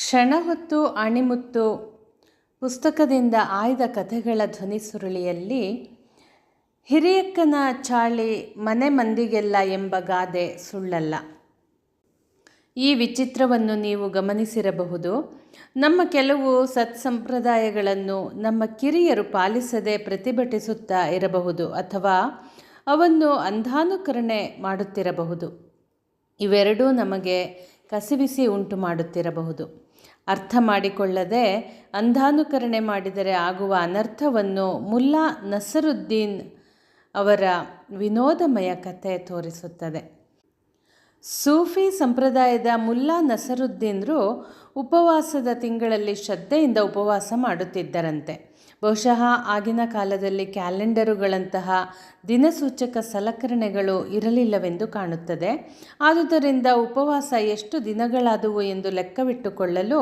ಕ್ಷಣ ಹೊತ್ತು ಅಣಿಮುತ್ತು ಪುಸ್ತಕದಿಂದ ಆಯ್ದ ಕಥೆಗಳ ಧ್ವನಿ ಸುರುಳಿಯಲ್ಲಿ, ಹಿರಿಯಕ್ಕನ ಚಾಳಿ ಮನೆ ಮಂದಿಗೆಲ್ಲ ಎಂಬ ಗಾದೆ ಸುಳ್ಳಲ್ಲ. ಈ ವಿಚಿತ್ರವನ್ನು ನೀವು ಗಮನಿಸಿರಬಹುದು. ನಮ್ಮ ಕೆಲವು ಸತ್ಸಂಪ್ರದಾಯಗಳನ್ನು ನಮ್ಮ ಕಿರಿಯರು ಪಾಲಿಸದೆ ಪ್ರತಿಭಟಿಸುತ್ತಾ ಇರಬಹುದು ಅಥವಾ ಅವನ್ನು ಅಂಧಾನುಕರಣೆ ಮಾಡುತ್ತಿರಬಹುದು. ಇವೆರಡೂ ನಮಗೆ ಕಸಿವಿಸಿ ಉಂಟು ಮಾಡುತ್ತಿರಬಹುದು ಅರ್ಥ ಮಾಡಿಕೊಳ್ಳದೆ ಅಂಧಾನುಕರಣೆ ಮಾಡಿದರೆ ಆಗುವ ಅನರ್ಥವನ್ನು ಮುಲ್ಲಾ ನಸರುದ್ದೀನ್ ಅವರ ವಿನೋದಮಯ ಕಥೆ ತೋರಿಸುತ್ತದೆ. ಸೂಫಿ ಸಂಪ್ರದಾಯದ ಮುಲ್ಲಾ ನಸರುದ್ದೀನ್ರು ಉಪವಾಸದ ತಿಂಗಳಲ್ಲಿ ಶ್ರದ್ಧೆಯಿಂದ ಉಪವಾಸ ಮಾಡುತ್ತಿದ್ದರಂತೆ. ಬಹುಶಃ ಆಗಿನ ಕಾಲದಲ್ಲಿ ಕ್ಯಾಲೆಂಡರುಗಳಂತಹ ದಿನಸೂಚಕ ಸಲಕರಣೆಗಳು ಇರಲಿಲ್ಲವೆಂದು ಕಾಣುತ್ತದೆ. ಆದುದರಿಂದ ಉಪವಾಸ ಎಷ್ಟು ದಿನಗಳಾದವು ಎಂದು ಲೆಕ್ಕವಿಟ್ಟುಕೊಳ್ಳಲು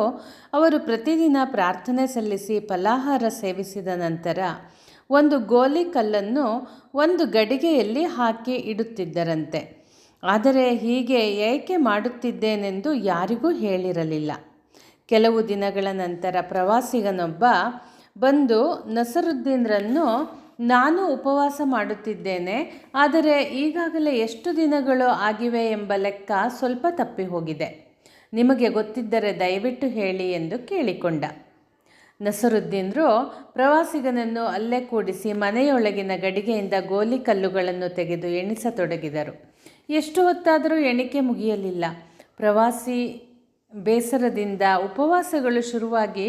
ಅವರು ಪ್ರತಿದಿನ ಪ್ರಾರ್ಥನೆ ಸಲ್ಲಿಸಿ ಫಲಾಹಾರ ಸೇವಿಸಿದ ನಂತರ ಒಂದು ಗೋಲಿ ಕಲ್ಲನ್ನು ಒಂದು ಗಡಿಗೆಯಲ್ಲಿ ಹಾಕಿ ಇಡುತ್ತಿದ್ದರಂತೆ. ಆದರೆ ಹೀಗೆ ಏಕೆ ಮಾಡುತ್ತಿದ್ದೇನೆಂದು ಯಾರಿಗೂ ಹೇಳಿರಲಿಲ್ಲ. ಕೆಲವು ದಿನಗಳ ನಂತರ ಪ್ರವಾಸಿಗನೊಬ್ಬ ಬಂದು ನಸರುದ್ದೀನ್ರನ್ನು ನಾನು ಉಪವಾಸ ಮಾಡುತ್ತಿದ್ದೇನೆ, ಆದರೆ ಈಗಾಗಲೇ ಎಷ್ಟು ದಿನಗಳು ಆಗಿವೆ ಎಂಬ ಲೆಕ್ಕ ಸ್ವಲ್ಪ ತಪ್ಪಿ ಹೋಗಿದೆ. ನಿಮಗೆ ಗೊತ್ತಿದ್ದರೆ ದಯವಿಟ್ಟು ಹೇಳಿ ಎಂದು ಕೇಳಿಕೊಂಡ. ನಸರುದ್ದೀನ್ರು ಪ್ರವಾಸಿಗನನ್ನು ಅಲ್ಲೇ ಕೂಡಿಸಿ ಮನೆಯೊಳಗಿನ ಗಡಿಗೆಯಿಂದ ಗೋಲಿ ಕಲ್ಲುಗಳನ್ನು ತೆಗೆದು ಎಣಿಸತೊಡಗಿದರು. ಎಷ್ಟು ಹೊತ್ತಾದರೂ ಎಣಿಕೆ ಮುಗಿಯಲಿಲ್ಲ. ಪ್ರವಾಸಿ ಬೇಸರದಿಂದ ಉಪವಾಸಗಳು ಶುರುವಾಗಿ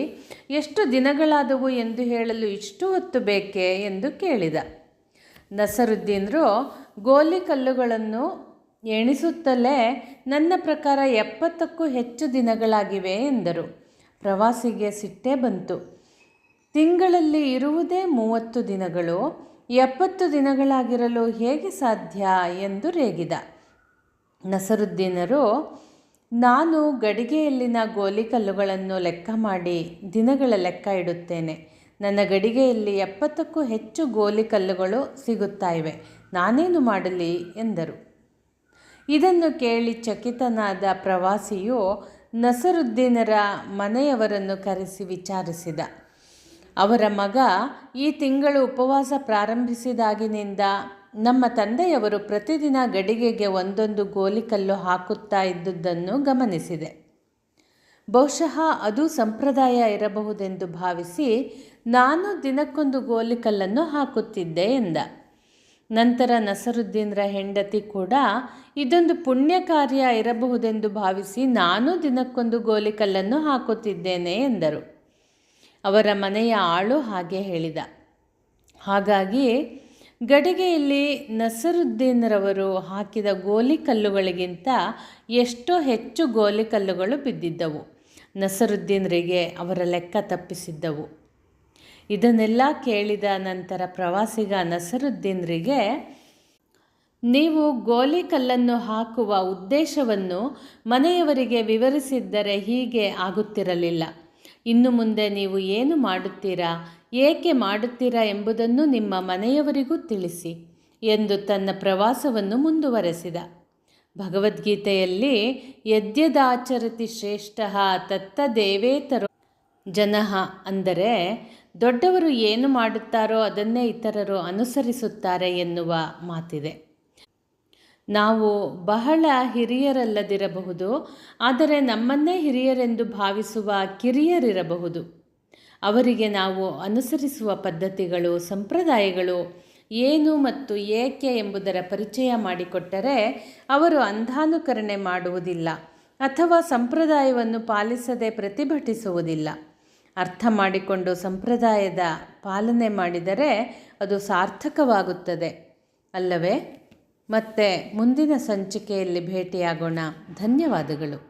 ಎಷ್ಟು ದಿನಗಳಾದವು ಎಂದು ಹೇಳಲು ಇಷ್ಟು ಹೊತ್ತು ಬೇಕೆ ಎಂದು ಕೇಳಿದ. ನಸರುದ್ದೀನ್ರು ಗೋಲಿ ಕಲ್ಲುಗಳನ್ನು ಎಣಿಸುತ್ತಲೇ ನನ್ನ ಪ್ರಕಾರ ಎಪ್ಪತ್ತಕ್ಕೂ ಹೆಚ್ಚು ದಿನಗಳಾಗಿವೆ ಎಂದರು. ಪ್ರವಾಸಿಗೆ ಸಿಟ್ಟೇ ಬಂತು. ತಿಂಗಳಲ್ಲಿ ಇರುವುದೇ ಮೂವತ್ತು ದಿನಗಳು, ಎಪ್ಪತ್ತು ದಿನಗಳಾಗಿರಲು ಹೇಗೆ ಸಾಧ್ಯ ಎಂದು ರೇಗಿದ. ನಸರುದ್ದೀನರು ನಾನು ಗಡಿಗೆಯಲ್ಲಿನ ಗೋಲಿಕಲ್ಲುಗಳನ್ನು ಲೆಕ್ಕ ಮಾಡಿ ದಿನಗಳ ಲೆಕ್ಕ ಇಡುತ್ತೇನೆ. ನನ್ನ ಗಡಿಗೆಯಲ್ಲಿ ಎಪ್ಪತ್ತಕ್ಕೂ ಹೆಚ್ಚು ಗೋಲಿಕಲ್ಲುಗಳು ಸಿಗುತ್ತಾ ಇವೆ ನಾನೇನು ಮಾಡಲಿ? ಎಂದರು. ಇದನ್ನು ಕೇಳಿ ಚಕಿತನಾದ ಪ್ರವಾಸಿಯು ನಸರುದ್ದೀನರ ಮನೆಯವರನ್ನು ಕರೆಸಿ ವಿಚಾರಿಸಿದ. ಅವರ ಮಗ ಈ ತಿಂಗಳು ಉಪವಾಸ ಪ್ರಾರಂಭಿಸಿದಾಗಿನಿಂದ ನಮ್ಮ ತಂದೆಯವರು ಪ್ರತಿದಿನ ಗಡಿಗೆಗೆ ಒಂದೊಂದು ಗೋಲಿಕಲ್ಲು ಹಾಕುತ್ತಾ ಇದ್ದುದನ್ನು ಗಮನಿಸಿದೆ. ಬಹುಶಃ ಅದು ಸಂಪ್ರದಾಯ ಇರಬಹುದೆಂದು ಭಾವಿಸಿ ನಾನು ದಿನಕ್ಕೊಂದು ಗೋಲಿಕಲ್ಲನ್ನು ಹಾಕುತ್ತಿದ್ದೆ ಎಂದ. ನಂತರ ನಸರುದ್ದೀನ್ರ ಹೆಂಡತಿ ಕೂಡ ಇದೊಂದು ಪುಣ್ಯ ಕಾರ್ಯ ಇರಬಹುದೆಂದು ಭಾವಿಸಿ ನಾನು ದಿನಕ್ಕೊಂದು ಗೋಲಿಕಲ್ಲನ್ನು ಹಾಕುತ್ತಿದ್ದೇನೆ ಎಂದರು. ಅವರ ಮನೆಯ ಆಳು ಹಾಗೆ ಹೇಳಿದ. ಹಾಗಾಗಿ ಗಡಿಗೆಯಲ್ಲಿ ನಸರುದ್ದೀನ್ರವರು ಹಾಕಿದ ಗೋಲಿಕಲ್ಲುಗಳಿಗಿಂತ ಎಷ್ಟೋ ಹೆಚ್ಚು ಗೋಲಿಕಲ್ಲುಗಳು ಬಿದ್ದಿದ್ದವು. ನಸರುದ್ದೀನ್ರಿಗೆ ಅವರ ಲೆಕ್ಕ ತಪ್ಪಿಸಿದ್ದವು. ಇದನ್ನೆಲ್ಲ ಕೇಳಿದ ನಂತರ ಪ್ರವಾಸಿಗ ನಸರುದ್ದೀನ್ರಿಗೆ, ನೀವು ಗೋಲಿಕಲ್ಲನ್ನು ಹಾಕುವ ಉದ್ದೇಶವನ್ನು ಮನೆಯವರಿಗೆ ವಿವರಿಸಿದ್ದರೆ ಹೀಗೆ ಆಗುತ್ತಿರಲಿಲ್ಲ. ಇನ್ನು ಮುಂದೆ ನೀವು ಏನು ಮಾಡುತ್ತೀರಾ? ಏಕೆ ಮಾಡುತ್ತೀರಾ ಎಂಬುದನ್ನು ನಿಮ್ಮ ಮನೆಯವರಿಗೂ ತಿಳಿಸಿ ಎಂದು ತನ್ನ ಪ್ರವಾಸವನ್ನು ಮುಂದುವರೆಸಿದ. ಭಗವದ್ಗೀತೆಯಲ್ಲಿ ಯದ್ಯದಾಚರತಿ ಶ್ರೇಷ್ಠ ತತ್ತದೇವೇತರೋ ಜನಃ ಅಂದರೆ ದೊಡ್ಡವರು ಏನು ಮಾಡುತ್ತಾರೋ ಅದನ್ನೇ ಇತರರು ಅನುಸರಿಸುತ್ತಾರೆ ಎನ್ನುವ ಮಾತಿದೆ. ನಾವು ಬಹಳ ಹಿರಿಯರಲ್ಲದಿರಬಹುದು, ಆದರೆ ನಮ್ಮನ್ನೇ ಹಿರಿಯರೆಂದು ಭಾವಿಸುವ ಕಿರಿಯರಿರಬಹುದು. ಅವರಿಗೆ ನಾವು ಅನುಸರಿಸುವ ಪದ್ಧತಿಗಳು, ಸಂಪ್ರದಾಯಗಳು ಏನು ಮತ್ತು ಏಕೆ ಎಂಬುದರ ಪರಿಚಯ ಮಾಡಿಕೊಟ್ಟರೆ ಅವರು ಅಂಧಾನುಕರಣೆ ಮಾಡುವುದಿಲ್ಲ ಅಥವಾ ಸಂಪ್ರದಾಯವನ್ನು ಪಾಲಿಸದೆ ಪ್ರತಿಭಟಿಸುವುದಿಲ್ಲ. ಅರ್ಥ ಮಾಡಿಕೊಂಡು ಸಂಪ್ರದಾಯದ ಪಾಲನೆ ಮಾಡಿದರೆ ಅದು ಸಾರ್ಥಕವಾಗುತ್ತದೆ. ಅಲ್ಲವೇ? ಮತ್ತೆ ಮುಂದಿನ ಸಂಚಿಕೆಯಲ್ಲಿ ಭೇಟಿಯಾಗೋಣ. ಧನ್ಯವಾದಗಳು.